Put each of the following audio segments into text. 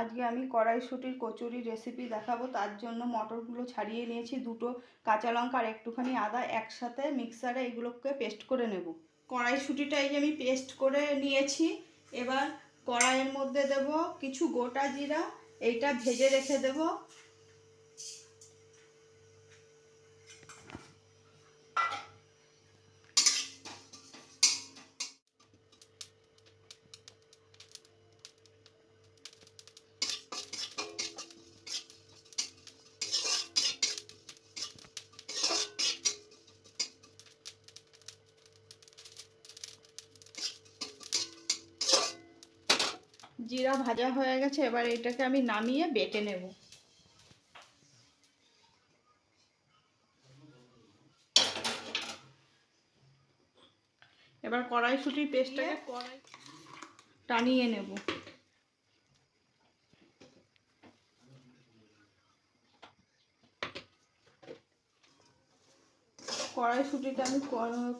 আজকে আমি কড়াইশুটির কচুরি রেসিপি দেখাবো। তার জন্য মটরগুলো ছাড়িয়ে নিয়েছি, দুটো কাঁচা লঙ্কা আর একটুখানি আদা। একসাথে মিক্সারে এগুলোকে পেস্ট করে নেব। কড়াইশুটিটা এই যে আমি পেস্ট করে নিয়েছি। এবার কড়াইয়ের মধ্যে দেব কিছু গোটা জিরা। এইটা ভেজে রেখে দেব। জিরা ভাজা হয়ে গেছে এবার এটাকে আমি নামিয়ে বেটে নেব। এবার কড়াইশুটির পেস্টটাকে কড়াই। টানিয়ে নেব। কড়াইশুটিটা আমি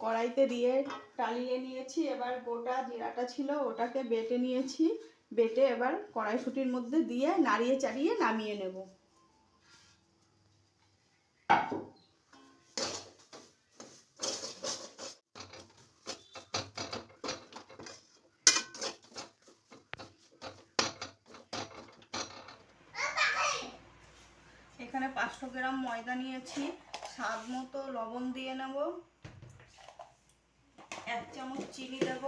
কড়াইতে দিয়ে টালিয়ে নিয়েছি এবার গোটা জিরাটা ছিল ওটাকে বেটে নিয়েছি। বেটে এবার কড়াইশুটির মধ্যে দিয়ে নাড়িয়ে চাড়িয়ে নামিয়ে নেব। এখানে পাঁচশো গ্রাম ময়দা নিয়েছি, স্বাদ মতো লবণ দিয়ে নেব, এক চামচ চিনি দেব।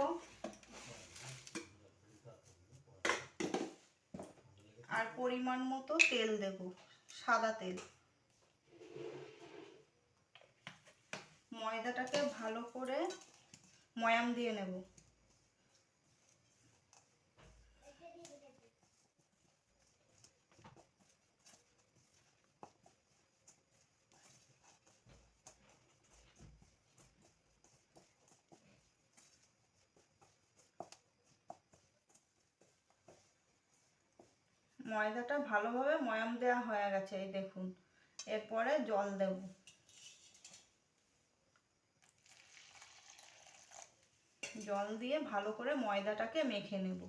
আর পরিমাণ মতো তেল দেব সাদা তেল। ময়দাটাকে ভালো করে ময়াম দিয়ে নেব। ময়দাটা ভালোভাবে ময়াম দেওয়া হয়ে গেছে, এই দেখুন। এরপরে জল দেব। জল দিয়ে ভালো করে ময়দাটাকে মেখে নেব।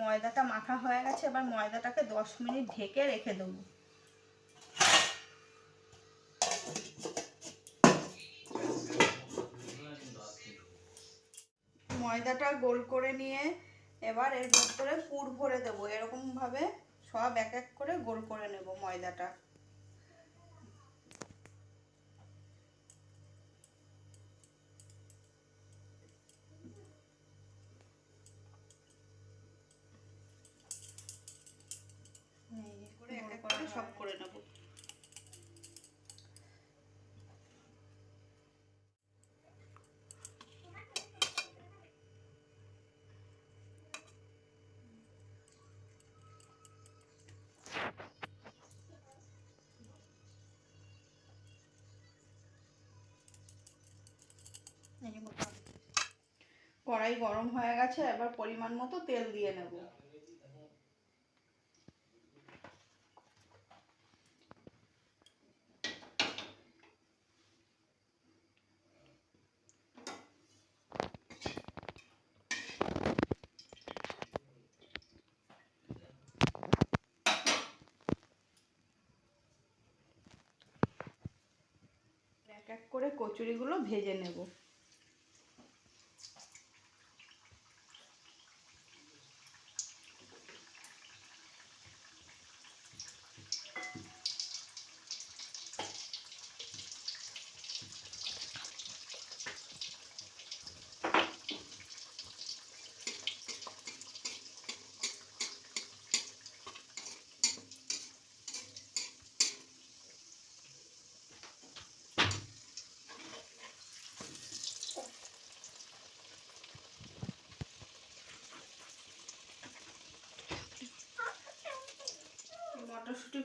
ময়দাটা মাখা হয়ে গেছে, এবার ময়দাটাকে দশ মিনিট ঢেকে রেখে দেবো। ময়দাটা গোল করে নিয়ে এবার এর ভেতরে পুর ভরে দেবো। এরকমভাবে সব এক এক করে গোল করে নেব ময়দাটা। সব করে কড়াই গরম হয়ে গেছে, এবার পরিমাণ মতো তেল দিয়ে নেব। এক এক করে কচুরিগুলো ভেজে নেব।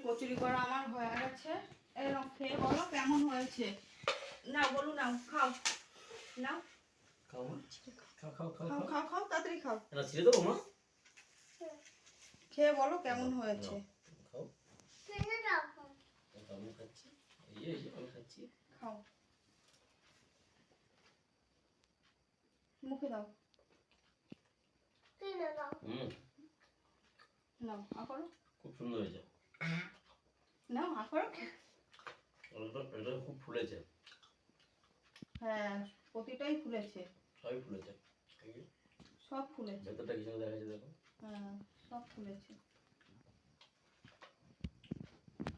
কচুরি করা আমার হয়ে গেছে। এরকম খেয়ে বলো কেমন হয়েছে? না বলু নাও খাও। নাও। খাও খাও খাও খাও খাও খাও। খাও খাও তাড়াতাড়ি খাও। এটা ছেড়ে দেবো মা? খেয়ে বলো কেমন হয়েছে। খাও। আমি খাচ্ছি। এই এই আমি খাচ্ছি। খাও। মুখে দাও। হুম। নাও করো। খুব সুন্দর হয়েছে। করো। এটা খুব ফুলেছে। হ্যাঁ প্রতিটাই ফুলেছে। সবই ফুলেছে। সব ফুলেছে। ভেতরটা কি সুন্দর দেখা দেখো। হ্যাঁ সব ফুলেছে।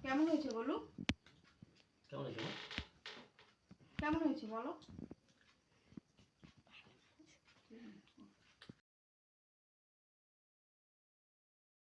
কেমন হয়েছে বলো? কেমন হয়েছে কেমন হয়েছে বলো?